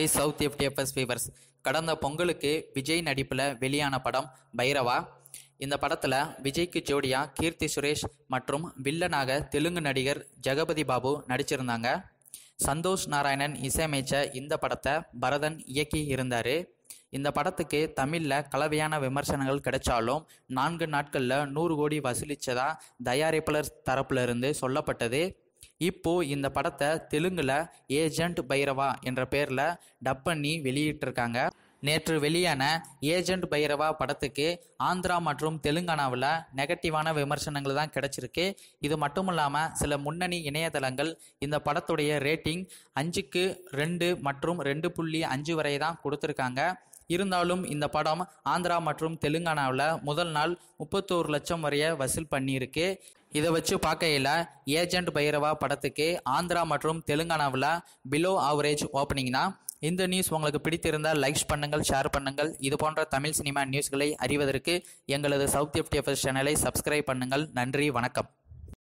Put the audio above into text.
Hi south FDFS fevers கடந்த பொங்கலுக்கு விஜய் நடிப்பில் வெளியான படம் பைரவா. இந்த படத்தில் விஜய்க்கு ஜோடியா கீர்த்தி சுரேஷ் மற்றும் வில்லனாக தெலுங்கு நடிகர் ஜெகபதி பாபு நடிச்சிருந்தாங்க. சந்தோஷ் நாராயணன் இசையமைச்ச இந்த படத்தை பரதன் இயக்கி இருந்தார். இந்த படத்துக்கு தமிழில் கலவையான விமர்சனங்கள் கிடைச்சாலும் நான்கு நாட்களில் நூறு கோடி வசூலித்ததாக தயாரிப்பாளர் தரப்பிலிருந்து சொல்லப்பட்டது. இப்போ இந்த படத்தை தெலுங்குல ஏஜென்ட் பைரவா என்ற பேரில் டப் பண்ணி வெளியிட்டிருக்காங்க. நேற்று வெளியான ஏஜென்ட் பைரவா படத்துக்கு ஆந்திரா மற்றும் தெலுங்கானாவில் நெகட்டிவான விமர்சனங்கள் தான் கிடைச்சிருக்கு. இது மட்டும் இல்லாமல் சில முன்னணி இணையதளங்கள் இந்த படத்துடைய ரேட்டிங் அஞ்சுக்கு ரெண்டு மற்றும் ரெண்டு புள்ளி அஞ்சு வரை தான் கொடுத்துருக்காங்க. இருந்தாலும் இந்த படம் ஆந்திரா மற்றும் தெலுங்கானாவில் முதல் நாள் முப்பத்தோரு லட்சம் வரைய வசூல் பண்ணியிருக்கு. இதை வச்சு பார்க்கையில் ஏஜென்ட் பைரவா படத்துக்கு ஆந்திரா மற்றும் தெலுங்கானாவில் பிலோ ஆவரேஜ் ஓப்பனிங்னா இந்த நியூஸ் உங்களுக்கு பிடித்திருந்தால் லைக்ஸ் பண்ணுங்கள் ஷேர் பண்ணுங்கள். இது போன்ற தமிழ் சினிமா நியூஸ்களை அறிவதற்கு எங்களது சவுத் எஃப்டிஎஃப்எஸ் சேனலை சப்ஸ்கிரைப் பண்ணுங்கள். நன்றி வணக்கம்.